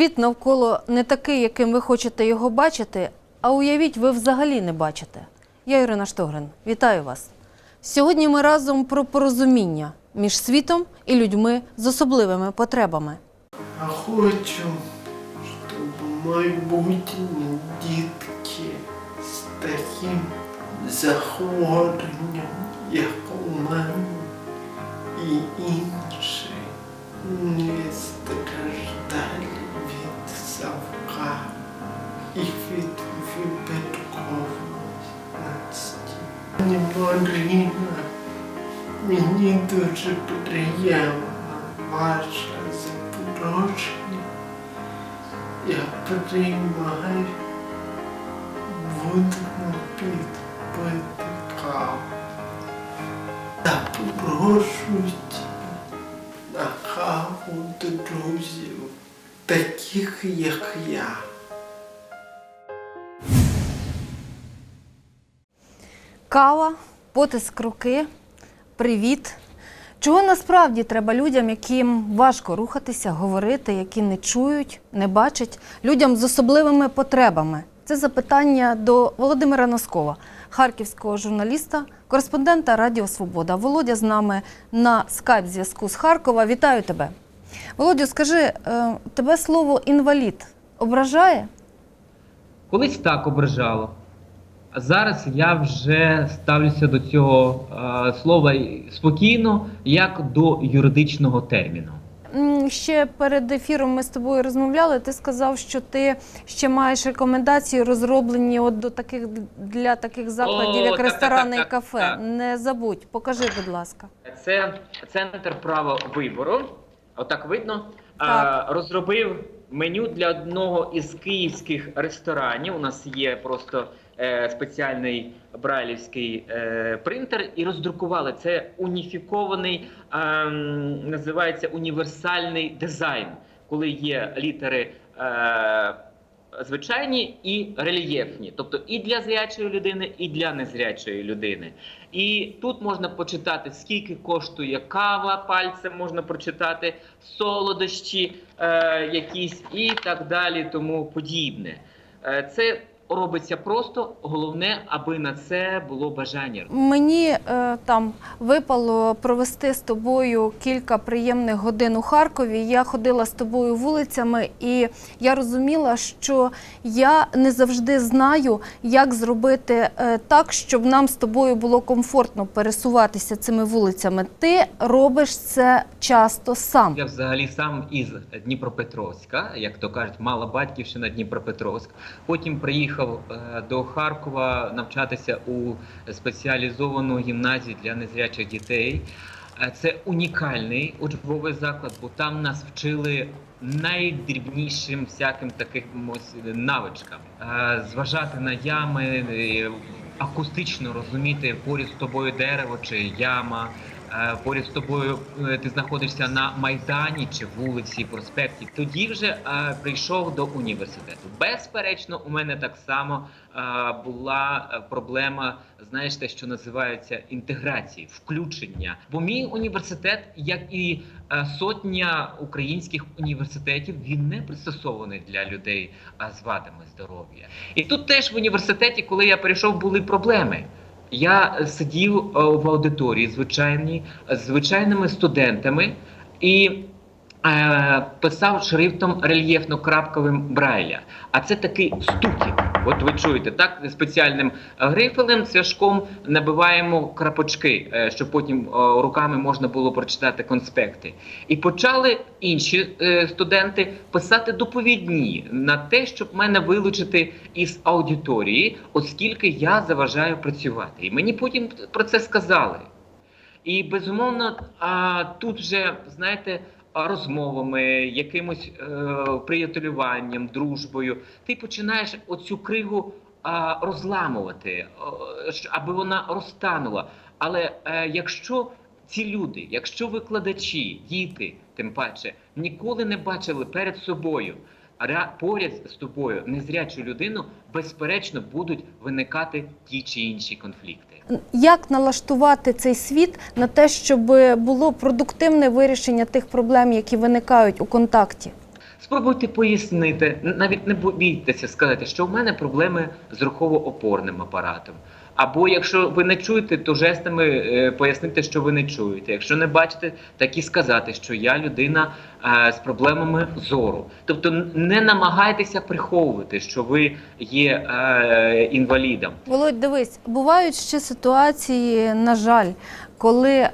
Світ навколо не такий, яким ви хочете його бачити, а уявіть, ви взагалі не бачите. Я Ірина Штогрин, вітаю вас. Сьогодні ми разом про порозуміння між світом і людьми з особливими потребами. А хочу, щоб майбутні дітки з таким захворюванням, як у мене і інші, і від випадковості. Пані Марина, мені дуже приємно ваше запрошення. Я приймаю, будемо підпити каву. Запрошуйте на каву до друзів, таких як я. Потиск руки, привіт. Чого насправді треба людям, яким важко рухатися, говорити, які не чують, не бачать, людям з особливими потребами? Це запитання до Володимира Носкова, харківського журналіста, кореспондента Радіо Свобода. Володя з нами на скайп зв'язку з Харкова. Вітаю тебе. Володю, скажи, е, тебе слово інвалід ображає? Колись так ображало. Зараз я вже ставлюся до цього е, слова спокійно, як до юридичного терміну. Ще перед ефіром ми з тобою розмовляли. Ти сказав, що ти ще маєш рекомендації, розроблені от до таких для таких закладів, О, як так, ресторани так, так, і кафе. так. Не забудь, покажи, будь ласка. Це центр права вибору. Отак видно. Так. А, розробив меню для одного із київських ресторанів. У нас є просто е, спеціальний брайлівський е, принтер, і роздрукували. Це уніфікований, ем, називається універсальний дизайн, коли є літери. Е, Звичайні і рельєфні, тобто і для зрячої людини, і для незрячої людини. І тут можна почитати, скільки коштує кава, пальцем можна прочитати, солодощі е, якісь і так далі, тому подібне. Е, це робиться просто, головне, аби на це було бажання. Мені е, там випало провести з тобою кілька приємних годин у Харкові. Я ходила з тобою вулицями, і я розуміла, що я не завжди знаю, як зробити е, так, щоб нам з тобою було комфортно пересуватися цими вулицями. Ти робиш це часто сам. Я взагалі сам із Дніпропетровська, як то кажуть, мала батьківщина Дніпропетровськ. Потім приїхав е, до Харкова навчатися у спеціалізовану гімназію для незрячих дітей. Е, Це унікальний учбовий заклад, бо там нас вчили найдрібнішим всяким таким навичкам. Е, Зважати на ями, акустично розуміти поряд з тобою дерево чи яма. Е, Поряд з тобою е, ти знаходишся на майдані чи вулиці, проспекті. Тоді вже е, прийшов до університету. Безперечно, у мене так само була проблема, знаєш, те, що називається інтеграції, включення. Бо мій університет, як і сотня українських університетів, він не пристосований для людей з вадами здоров'я. І тут теж в університеті, коли я прийшов, були проблеми. Я сидів е, в аудиторії звичайній з звичайними студентами і е, писав шрифтом рельєфно-крапковим Брайля. А це такий стукіт. От ви чуєте, так спеціальним е, грифелем, цвяшком набиваємо крапочки, е, щоб потім е, руками можна було прочитати конспекти. І почали інші студенти писати доповідні на те, щоб мене вилучити із аудиторії, оскільки я заважаю працювати. І мені потім про це сказали. І безумовно, тут вже знаєте. Розмовами, якимось е, приятелюванням, дружбою, ти починаєш оцю кригу а, розламувати, щ- аби вона розтанула. Але е, якщо ці люди, якщо викладачі, діти, тим паче, ніколи не бачили перед собою поряд з тобою незрячу людину, безперечно будуть виникати ті чи інші конфлікти. Як налаштувати цей світ на те, щоб було продуктивне вирішення тих проблем, які виникають у контакті? Спробуйте пояснити, навіть не бійтеся сказати, що в мене проблеми з рухово-опорним апаратом. Або якщо ви не чуєте, то жестами е, пояснити, що ви не чуєте. Якщо не бачите, так і сказати, що я людина е, з проблемами зору. Тобто не намагайтеся приховувати, що ви є е, інвалідом. Володь, дивись, бувають ще ситуації, на жаль, коли е,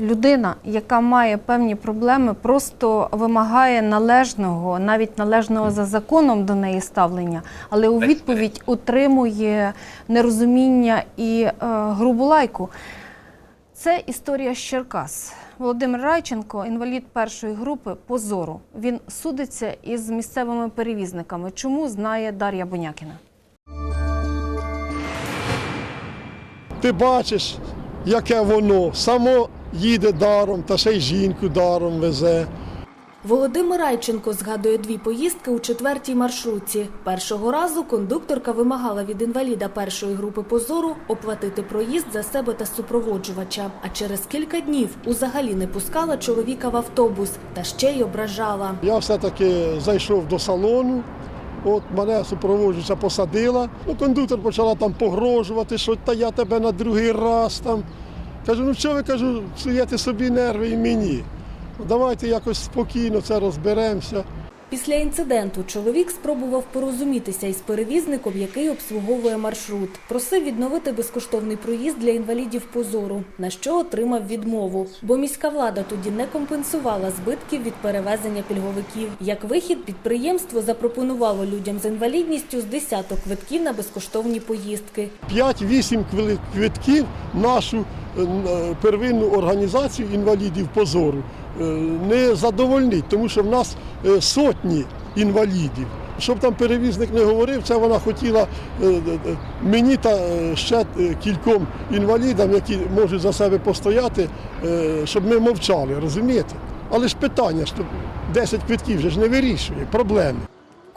людина, яка має певні проблеми, просто вимагає належного, навіть належного за законом до неї ставлення, але у відповідь отримує нерозуміння і е, грубу лайку. Це історія з Черкас. Володимир Райченко, інвалід першої групи по зору. Він судиться із місцевими перевізниками. Чому знає Дар'я Бонякіна? Ти бачиш, яке воно само їде даром, та ще й жінку даром везе. Володимир Райченко згадує дві поїздки у четвертій маршрутці. Першого разу кондукторка вимагала від інваліда першої групи позору оплатити проїзд за себе та супроводжувача. А через кілька днів узагалі не пускала чоловіка в автобус та ще й ображала. Я все-таки зайшов до салону, от мене супроводжуюча посадила. Ну, кондуктор почала там погрожувати, що та я тебе на другий раз там. Кажу, ну що ви кажу, суєте собі нерви і мені. Ну, Давайте якось спокійно це розберемося. Після інциденту чоловік спробував порозумітися із перевізником, який обслуговує маршрут. Просив відновити безкоштовний проїзд для інвалідів позору, на що отримав відмову. Бо міська влада тоді не компенсувала збитків від перевезення пільговиків. Як вихід, підприємство запропонувало людям з інвалідністю з десяток квитків на безкоштовні поїздки. 5-8 квили- квитків нашу е, е, первинну організацію інвалідів позору не задовольнить, тому що в нас е, сотні інвалідів. Щоб там перевізник не говорив, це вона хотіла е, е, е, мені та е, ще е, кільком інвалідам, які можуть за себе постояти, е, щоб ми мовчали, розумієте? Але ж питання, що 10 квитків вже ж не вирішує проблеми.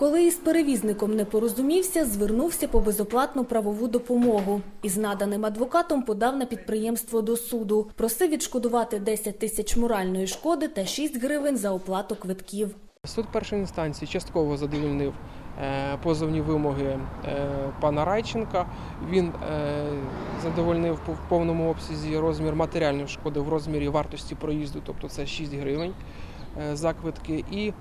Коли із перевізником не порозумівся, звернувся по безоплатну правову допомогу. Із наданим адвокатом подав на підприємство до суду. Просив відшкодувати 10 тисяч моральної шкоди та 6 гривень за оплату квитків. Суд першої інстанції частково задовольнив е, позовні вимоги е, пана Райченка. Він е, задовольнив в повному обсязі розмір матеріальної шкоди в розмірі вартості проїзду, тобто це 6 гривень за квитки, і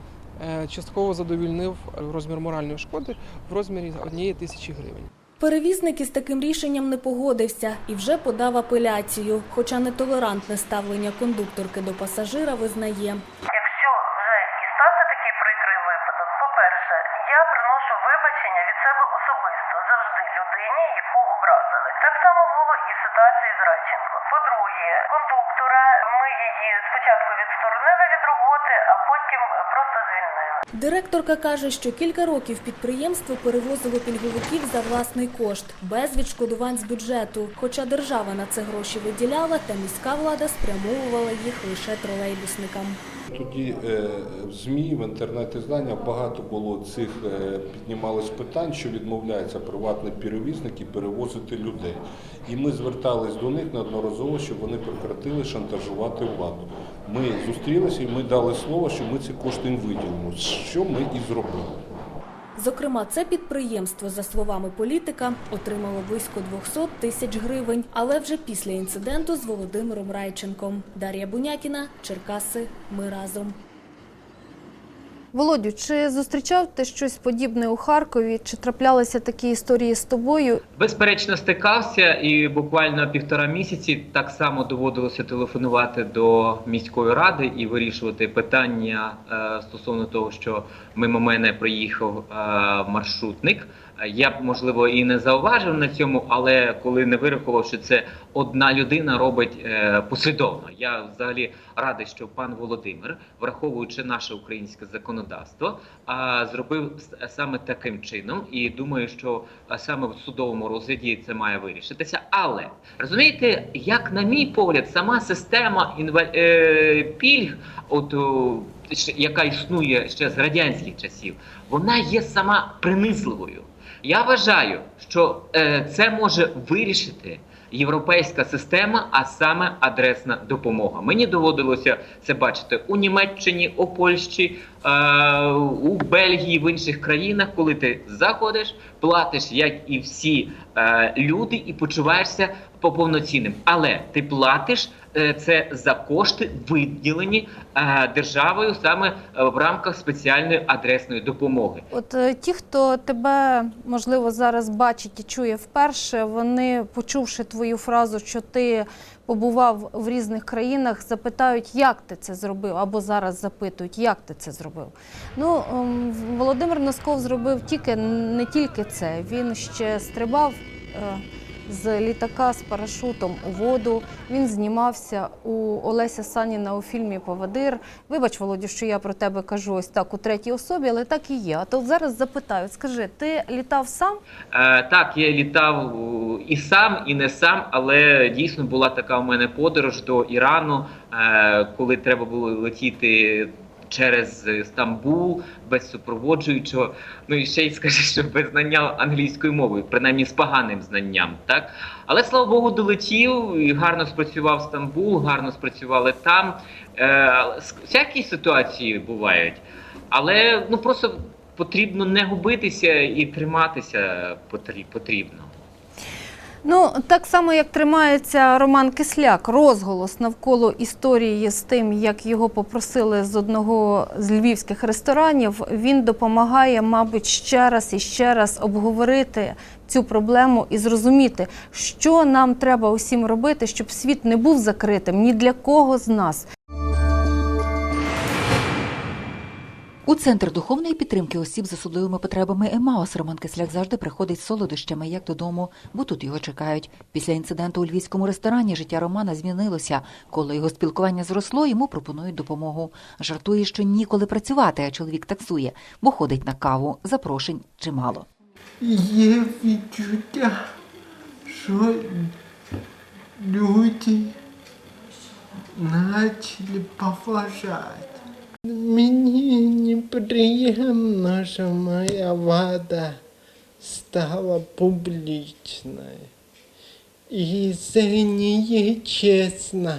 частково задовільнив розмір моральної шкоди в розмірі однієї тисячі гривень. Перевізник із таким рішенням не погодився і вже подав апеляцію, хоча нетолерантне ставлення кондукторки до пасажира визнає. Якщо вже і стався такий прикрий випадок, по-перше, я приношу вибачення від себе особисто завжди людині, яку образили. Так само було і в ситуації з Радченко. По-друге, кондуктора ми її спочатку відсторонили від роботи, а потім просто звільнили. Директорка каже, що кілька років підприємство перевозило пільговиків за власний кошт, без відшкодувань з бюджету. Хоча держава на це гроші виділяла, та міська влада спрямовувала їх лише тролейбусникам. Тоді е, в ЗМІ, в інтернеті знання багато було цих е, піднімалось питань, що відмовляються приватні перевізники перевозити людей. І ми звертались до них неодноразово, щоб вони прекратили шантажувати владу. Ми зустрілися і ми дали слово, що ми ці кошти їм виділимо, що ми і зробили. Зокрема, це підприємство, за словами політика, отримало близько 200 тисяч гривень, але вже після інциденту з Володимиром Райченком. Дар'я Бунякіна, Черкаси. Ми разом. Володю, чи зустрічав ти щось подібне у Харкові? Чи траплялися такі історії з тобою? Безперечно, стикався, і буквально півтора місяці так само доводилося телефонувати до міської ради і вирішувати питання е, стосовно того, що мимо мене проїхав е, маршрутник. Е, Я б можливо і не зауважив на цьому, але коли не вирахував, що це одна людина робить е, послідовно. Я взагалі радий, що пан Володимир, враховуючи наше українське законодавство, а, зробив саме таким чином, і думаю, що саме в судовому розгляді це має вирішитися. Але розумієте, як на мій погляд, сама система інва... е, пільг, от о, яка існує ще з радянських часів, вона є сама принизливою. Я вважаю, що е, це може вирішити європейська система, а саме адресна допомога. Мені доводилося це бачити у Німеччині, у Польщі, е, у Бельгії, в інших країнах, коли ти заходиш, платиш, як і всі е, люди, і почуваєшся по повноцінним. Але ти платиш це за кошти, виділені е, державою саме е, в рамках спеціальної адресної допомоги. От е, ті, хто тебе можливо зараз бачить і чує вперше, вони, почувши твою фразу, що ти побував в різних країнах, запитають, як ти це зробив, або зараз запитують, як ти це зробив. Ну, ем, Володимир Носков зробив тільки не тільки це. Він ще стрибав. З літака з парашутом у воду він знімався у Олеся Саніна у фільмі Повадир. Вибач, Володю, що я про тебе кажу ось так у третій особі, але так і є. А то зараз запитаю, скажи, ти літав сам? Е, так, я літав і сам, і не сам, але дійсно була така у мене подорож до Ірану, е, коли треба було летіти. Через Стамбул без супроводжуючого, ну і ще й скажи, що без знання англійської мови, принаймні з поганим знанням, так але слава Богу, долетів і гарно спрацював Стамбул, гарно спрацювали там. Е, всякі ситуації бувають, але ну просто потрібно не губитися і триматися потрі- потрібно. Ну, так само, як тримається Роман Кисляк, розголос навколо історії з тим, як його попросили з одного з львівських ресторанів, він допомагає, мабуть, ще раз і ще раз обговорити цю проблему і зрозуміти, що нам треба усім робити, щоб світ не був закритим ні для кого з нас. У центр духовної підтримки осіб з особливими потребами Емаус Роман Кисляк завжди приходить з солодощами як додому, бо тут його чекають. Після інциденту у львівському ресторані життя Романа змінилося. Коли його спілкування зросло, йому пропонують допомогу. Жартує, що ніколи працювати, а чоловік таксує, бо ходить на каву. Запрошень чимало. Є відчуття, що люди почали поважати. Мені неприємно, що моя вада стала публічною. І це не є чесно.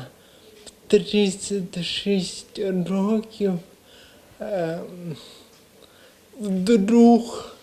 В 36 років ем, вдруг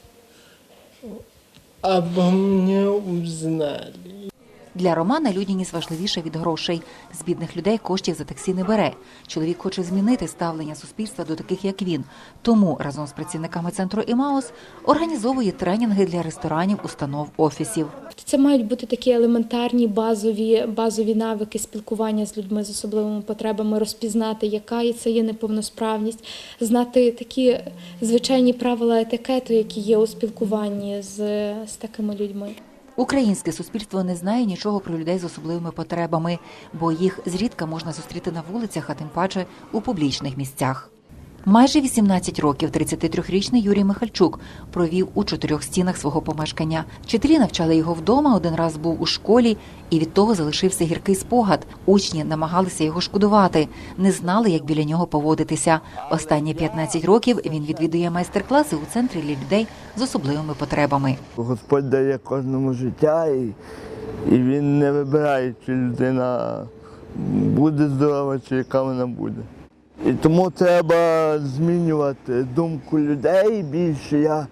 обо мне узнали. Для Романа людяність важливіша від грошей. З бідних людей коштів за таксі не бере. Чоловік хоче змінити ставлення суспільства до таких, як він. Тому разом з працівниками центру Імаус організовує тренінги для ресторанів, установ, офісів. Це мають бути такі елементарні базові, базові навики спілкування з людьми з особливими потребами, розпізнати, яка це є неповносправність, знати такі звичайні правила етикету, які є у спілкуванні з, з такими людьми. Українське суспільство не знає нічого про людей з особливими потребами, бо їх зрідка можна зустріти на вулицях, а тим паче у публічних місцях. Майже 18 років 33-річний Юрій Михальчук провів у чотирьох стінах свого помешкання. Вчителі навчали його вдома, один раз був у школі, і від того залишився гіркий спогад. Учні намагалися його шкодувати, не знали, як біля нього поводитися. Останні 15 років він відвідує майстер-класи у центрі для людей з особливими потребами. Господь дає кожному життя, і, він не вибирає, чи людина буде здорова, чи яка вона буде. І тому треба змінювати думку людей. Більше я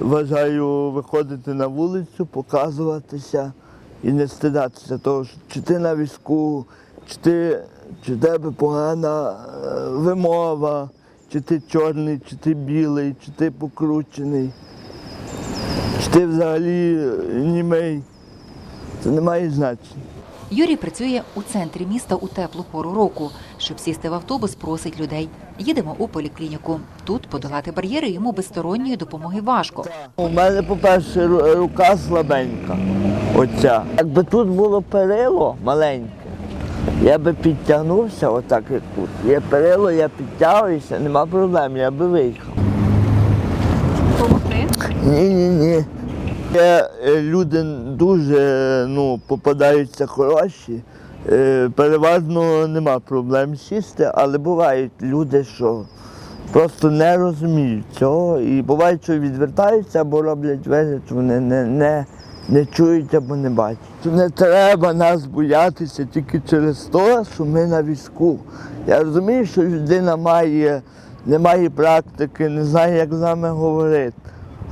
вважаю виходити на вулицю, показуватися і не стидатися того, що чи ти на візку, чи ти чи тебе погана е, вимова, чи ти чорний, чи ти білий, чи ти покручений. Чи ти взагалі німий? Це не має значення. Юрій працює у центрі міста у теплу пору року. Щоб сісти в автобус, просить людей. Їдемо у поліклініку. Тут подолати бар'єри йому без сторонньої допомоги важко. У мене, по-перше, рука слабенька. Оця. Якби тут було перило маленьке, я би підтягнувся, отак як тут. Є перило, я підтягуюся, нема проблем, я би виїхав. Помогти? Ні, ні, ні. Є е, люди дуже ну, попадаються хороші. Е, Переважно нема проблем сісти, але бувають люди, що просто не розуміють цього. І буває, що відвертаються або роблять вигляд, що вони не, не, не чують або не бачать. Не треба нас боятися тільки через те, що ми на візку. Я розумію, що людина має, не має практики, не знає, як з нами говорити.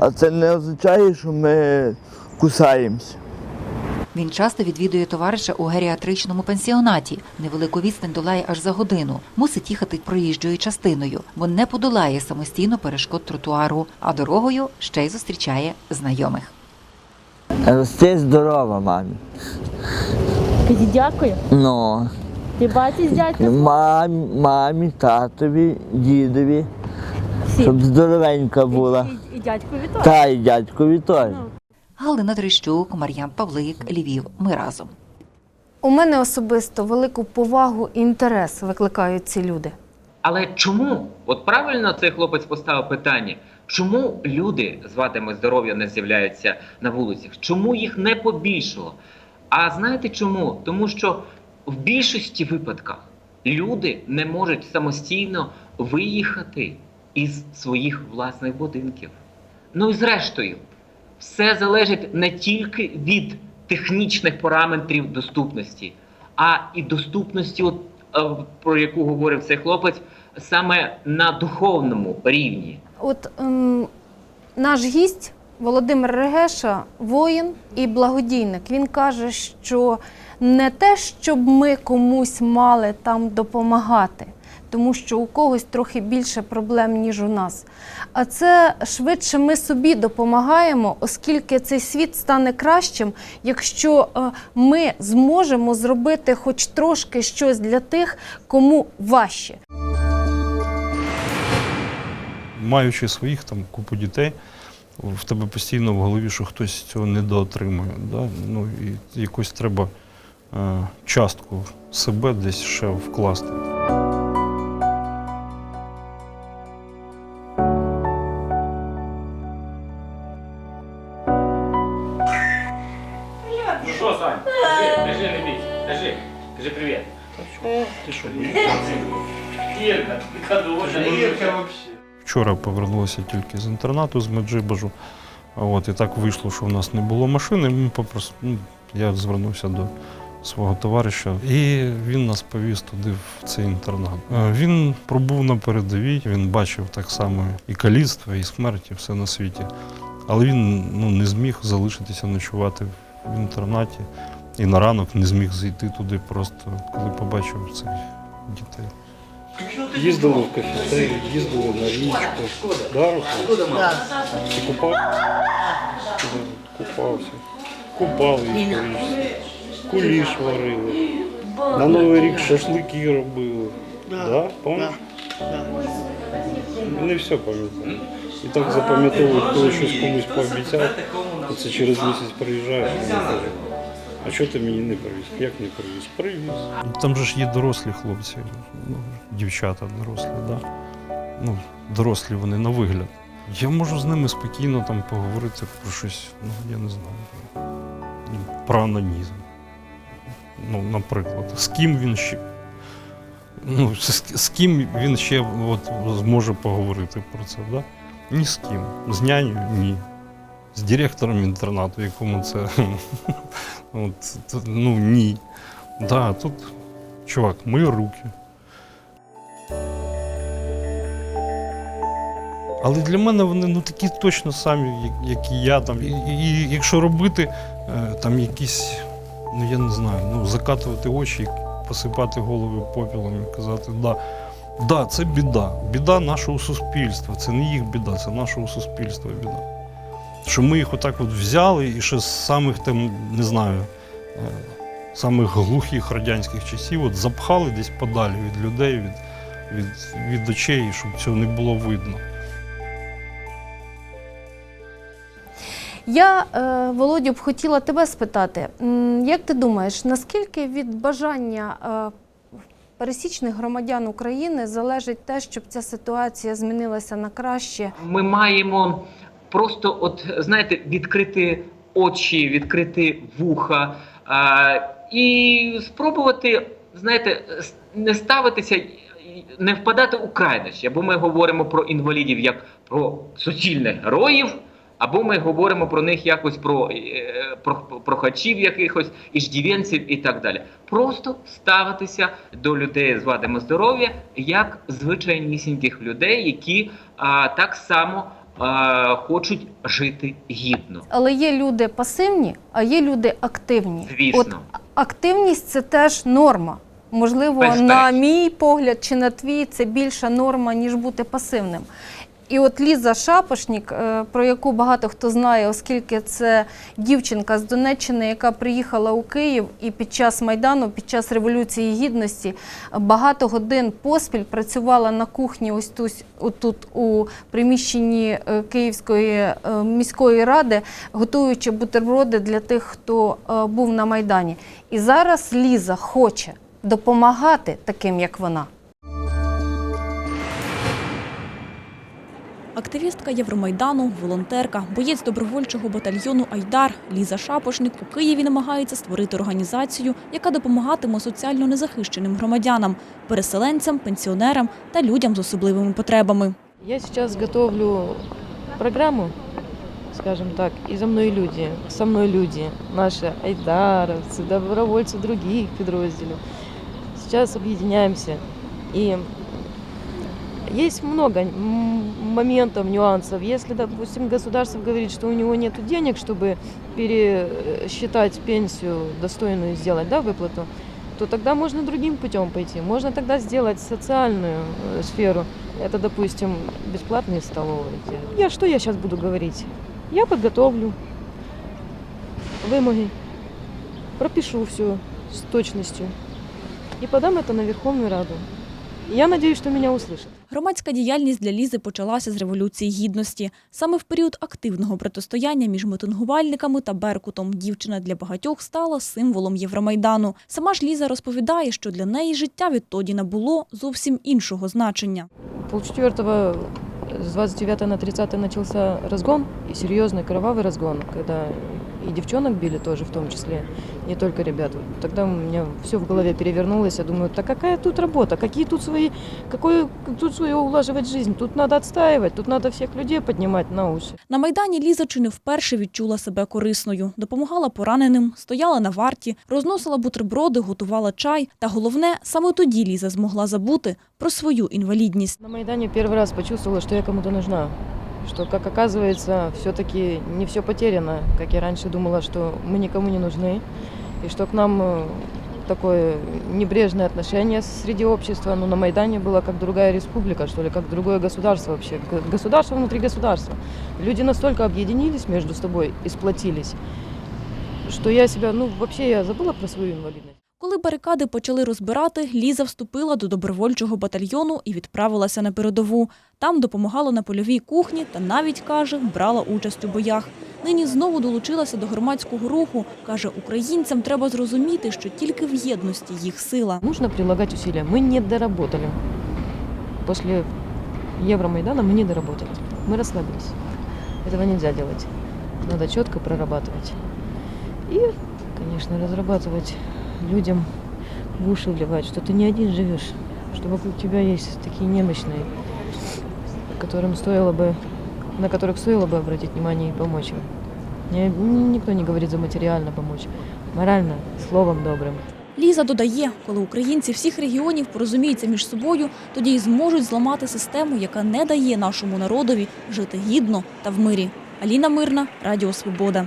А це не означає, що ми кусаємося. Він часто відвідує товариша у геріатричному пансіонаті. Невелику відстань долає аж за годину. Мусить їхати проїжджою частиною, бо не подолає самостійно перешкод тротуару, а дорогою ще й зустрічає знайомих. Рости здорова, мамі. Кажи дякую. Ну, Ти бачиш дядька? мамі, мамі, татові, дідові. Щоб здоровенька була. І, і дядькові теж. Та й дядькові теж. Галина Трещук, Мар'ян Павлик, Львів. Ми разом. У мене особисто велику повагу і інтерес викликають ці люди. Але чому? От правильно цей хлопець поставив питання. Чому люди з вадами здоров'я не з'являються на вулицях? Чому їх не побільшало? А знаєте чому? Тому що в більшості випадках люди не можуть самостійно виїхати із своїх власних будинків. Ну і зрештою, все залежить не тільки від технічних параметрів доступності, а і доступності, от, е, про яку говорив цей хлопець, саме на духовному рівні. От ем, наш гість Володимир Регеша, воїн і благодійник. Він каже, що не те, щоб ми комусь мали там допомагати, тому що у когось трохи більше проблем, ніж у нас. А це швидше ми собі допомагаємо, оскільки цей світ стане кращим, якщо е, ми зможемо зробити хоч трошки щось для тих, кому важче. маючи своїх там купу дітей, в тебе постійно в голові, що хтось цього недоотримує. Да? Ну, і якось треба е, частку себе десь ще вкласти. Вчора повернулися тільки з інтернату з Меджибажу. От, і так вийшло, що в нас не було машини. Ми попрос... ну, я звернувся до свого товариша, і він нас повіз туди, в цей інтернат. Е, Він пробув на передовій, він бачив так само і каліцтво, і смерть, і все на світі. Але він ну, не зміг залишитися ночувати в інтернаті. І на ранок не зміг зайти туди просто, коли побачив цих дітей. Їздили в кафетерію, їздили на річку. Да, Руслан? Ти купав? Купався. Купав їх по річці. Куліш варили. На Новий рік шашлики робили. Да? Пам'ятаєш? Не все пам'ятаю. І так запам'ятовують, коли щось комусь пообіцяв, то це через місяць приїжджаєш і а чого ти мені не привіз? Як не привіз? Привіз. Там же ж є дорослі хлопці, ну, дівчата дорослі, да? ну, дорослі вони на вигляд. Я можу з ними спокійно там поговорити про щось, ну, я не знаю, ну, про анонізм. Ну, наприклад, з ким він ще. Ну, з, з ким він ще от, зможе поговорити про це, да? Ні з ким. З нянею ні. З директором інтернату, якому це. От, ну ні. Да, тут, чувак, мої руки. Але для мене вони ну, такі точно самі, як- і я. Там. І, і якщо робити е, там якісь, ну я не знаю, ну, закатувати очі, посипати голови попілом і казати, да, да, це біда. Біда нашого суспільства. Це не їх біда, це нашого суспільства біда. Що ми їх отак от взяли і ще з самих там, не знаю, е, самих глухих радянських часів от запхали десь подалі від людей, від, від, від очей, щоб цього не було видно. Я, е, Володю, б хотіла тебе спитати, як ти думаєш, наскільки від бажання е, пересічних громадян України залежить те, щоб ця ситуація змінилася на краще? Ми маємо просто, от знаєте, відкрити очі, відкрити вуха а, і спробувати, знаєте, не ставитися, не впадати у крайнощі. Бо ми говоримо про інвалідів як про суцільних героїв, Або ми говоримо про них якось про, е, про прохачів якихось, іждівенців і так далі. Просто ставитися до людей з вадами здоров'я як звичайнісіньких людей, які а, так само а, хочуть жити гідно. Але є люди пасивні, а є люди активні. Звісно. От активність це теж норма. Можливо, Безперечно. на мій погляд чи на твій це більша норма, ніж бути пасивним. І от Ліза Шапошнік, е, про яку багато хто знає, оскільки це дівчинка з Донеччини, яка приїхала у Київ і під час Майдану, під час Революції Гідності, багато годин поспіль працювала на кухні ось тут, отут у приміщенні е, Київської е, міської ради, готуючи бутерброди для тих, хто був на Майдані. І зараз Ліза хоче допомагати таким, як вона. Активістка Євромайдану, волонтерка, боєць добровольчого батальйону Айдар Ліза Шапошник у Києві намагається створити організацію, яка допомагатиме соціально незахищеним громадянам, переселенцям, пенсіонерам та людям з особливими потребами. Я сейчас готовлю программу, скажем так, и за мной люди, со мной люди, наши айдаровцы, добровольцы других подразделов. Сейчас объединяемся. И есть много моментов, нюансов. Если, допустим, государство говорит, что у него нет денег, чтобы пересчитать пенсию достойную сделать, да, выплату, то тогда можно другим путем пойти. Можно тогда сделать социальную э, сферу. Это, допустим, бесплатные столовые. Я что я сейчас буду говорить? Я подготовлю вымоги, пропишу все с точностью и подам это на Верховную Раду. И Я надеюсь, что меня услышат. Громадська діяльність для Лізи почалася з Революції Гідності. Саме в період активного протистояння між митингувальниками та Беркутом дівчина для багатьох стала символом Євромайдану. Сама ж Ліза розповідає, що для неї життя відтоді набуло зовсім іншого значення. Полчетвертого с 29 на 30 начался разгон, и серьезный кровавый разгон, когда и девчонок били тоже в том числе, не только ребят. Вот Тогда у меня все в голове перевернулось, я думаю, так какая тут работа, какие тут свои, какой тут свою улаживать жизнь, тут надо отстаивать, тут надо всех людей поднимать на уши. На Майдані Ліза чи не вперше відчула себе корисною. Допомагала пораненим, стояла на варті, розносила бутерброди, готувала чай. Та головне, саме тоді Ліза змогла забути про свою інвалідність. На Майдане первый раз почувствовала, что я кому-то нужна. Что, как оказывается, все-таки не все потеряно. Как я раньше думала, что мы никому не нужны. И что к нам э, такое небрежное отношение среди общества. Но на Майдане было как другая республика, что ли, как другое государство вообще. Г- Государство внутри государства. Люди настолько объединились между собой и сплотились, что я себя, ну, вообще я забыла про свою инвалидность. Коли барикади почали розбирати, Ліза вступила до добровольчого батальйону і відправилася на передову. Там допомагала на польовій кухні та навіть, каже, брала участь у боях. Нині знову долучилася до громадського руху. Каже, українцям треба зрозуміти, що тільки в єдності їх сила. Нужно прилагать усилия. Мы не доработали. После Евромайдана мы не доработали. Мы расслабились. Этого нельзя делать. Надо четко прорабатывать. И, конечно, разрабатывать людям в уши вливать, что ты не один живешь, что вокруг тебя есть такие немощные, которым стоило бы, на которых стоило бы обратить внимание и помочь им. Ни- Никто не говорит за материально помочь. Морально, словом добрым. Ліза додає, коли українці всіх регіонів порозуміються між собою, тоді й зможуть зламати систему, яка не дає нашому народові жити гідно та в мирі. Аліна Мирна, Радіо Свобода.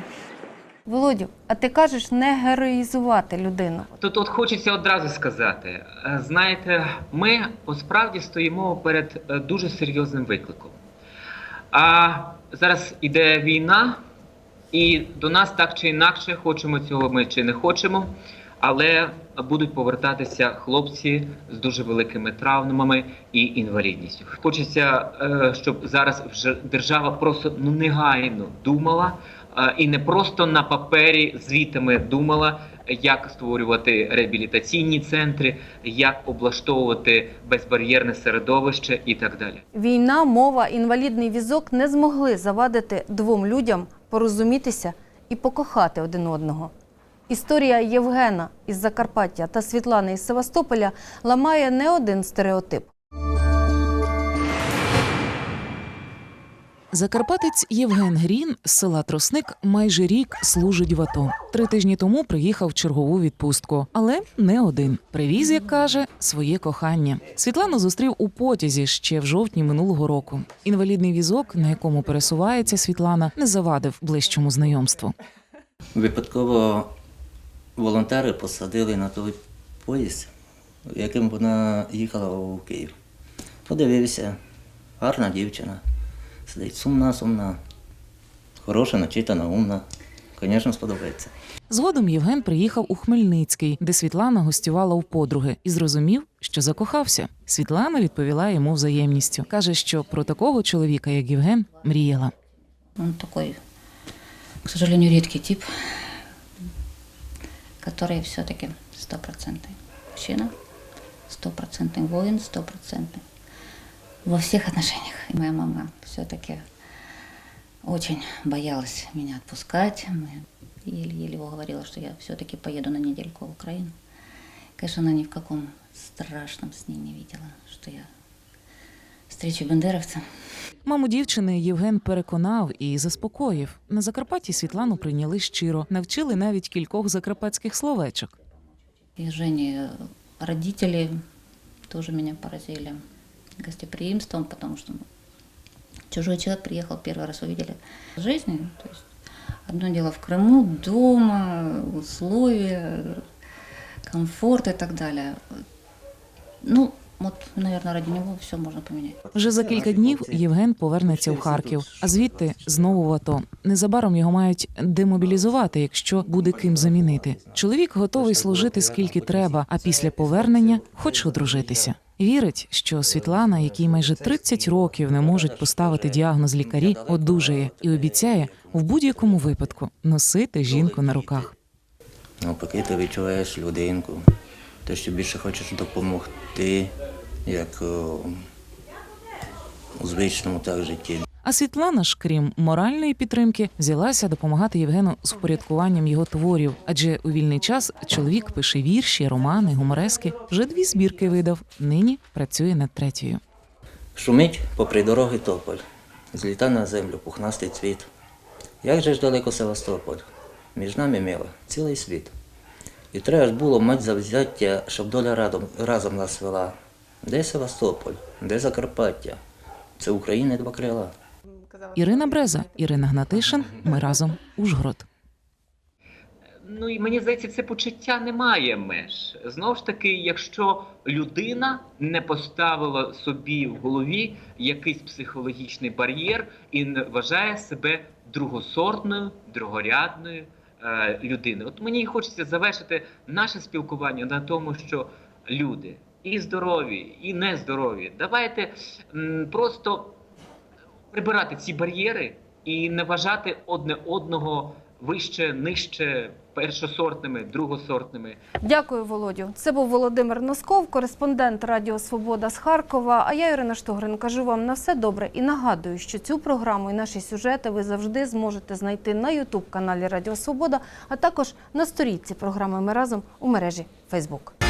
Володю, а ти кажеш не героїзувати людину. Тут от хочеться одразу сказати: е, знаєте, ми насправді стоїмо перед е, дуже серйозним викликом. А зараз іде війна, і до нас так чи інакше, хочемо цього ми чи не хочемо, але будуть повертатися хлопці з дуже великими травмами і інвалідністю. Хочеться, е, щоб зараз вже держава просто ну негайно думала і не просто на папері звітами думала, як створювати реабілітаційні центри, як облаштовувати безбар'єрне середовище і так далі. Війна, мова, інвалідний візок не змогли завадити двом людям порозумітися і покохати один одного. Історія Євгена із Закарпаття та Світлани із Севастополя ламає не один стереотип. Закарпатець Євген Грін з села Тросник майже рік служить в АТО. Три тижні тому приїхав в чергову відпустку, але не один. Привіз, як каже, своє кохання. Світлану зустрів у потязі ще в жовтні минулого року. Інвалідний візок, на якому пересувається Світлана, не завадив ближчому знайомству. Випадково волонтери посадили на той поїзд, яким вона їхала у Київ. Подивився, гарна дівчина Сидить сумна, сумна, хороша, начитана, умна. Звісно, сподобається. Згодом Євген приїхав у Хмельницький, де Світлана гостювала у подруги, і зрозумів, що закохався. Світлана відповіла йому взаємністю. каже, що про такого чоловіка, як Євген, мріяла. Он такой, к сожалению, редкий тип, который все-таки стопроцентный мужчина, стопроцентный воин, стопроцентный во всех отношениях. И моя мама все-таки очень боялась меня отпускать. Еле-еле уговорила, что я все-таки поеду на недельку в Украину. Конечно, она ни в каком страшном сне не видела, что я встречу бандеровца. Маму дівчини Євген переконав і заспокоїв. На Закарпатті Світлану прийняли щиро, навчили навіть кількох закарпатських словечок. И Жени родители тоже меня поразили гостеприимством, потому что чужой человек приехал, первый раз увидели жизнь. То есть одно дело в Крыму, дома, условия, комфорт и так далее. Ну, вот, наверное, ради него все можно поменять. Вже за кілька днів Євген повернеться в Харків, а звідти знову в АТО. Незабаром його мають демобілізувати, якщо буде ким замінити. Чоловік готовий служити скільки треба, а після повернення хоче одружитися. Вірить, що Світлана, якій майже 30 років не можуть поставити діагноз лікарі, одужає і обіцяє в будь-якому випадку носити жінку на руках. Ну, поки ти відчуваєш людинку, те, що більше хочеш допомогти, як у звичному так житті. А Світлана ж, крім моральної підтримки, взялася допомагати Євгену з впорядкуванням його творів. Адже у вільний час чоловік пише вірші, романи, гуморески. Вже дві збірки видав. Нині працює над третьою. Шумить попри дороги тополь, зліта на землю пухнастий цвіт. Як же ж далеко Севастополь, між нами мила цілий світ. І треба ж було мать завзяття, щоб доля разом нас вела. Де Севастополь, де Закарпаття? Це України два крила. Ірина Бреза, Ірина Гнатишин. Ми разом Ужгород. Ну і мені здається, це почуття не має меж. Знову ж таки, якщо людина не поставила собі в голові якийсь психологічний бар'єр і не вважає себе другосортною, другорядною е, людиною. От мені хочеться завершити наше спілкування на тому, що люди і здорові, і нездорові. Давайте просто прибирати ці бар'єри і не вважати одне одного вище, нижче, першосортними, другосортними. Дякую, Володю. Це був Володимир Носков, кореспондент Радіо Свобода з Харкова. А я, Ірина Штогрин, кажу вам на все добре і нагадую, що цю програму і наші сюжети ви завжди зможете знайти на Ютуб каналі Радіо Свобода, а також на сторінці програми Ми разом у мережі Фейсбук.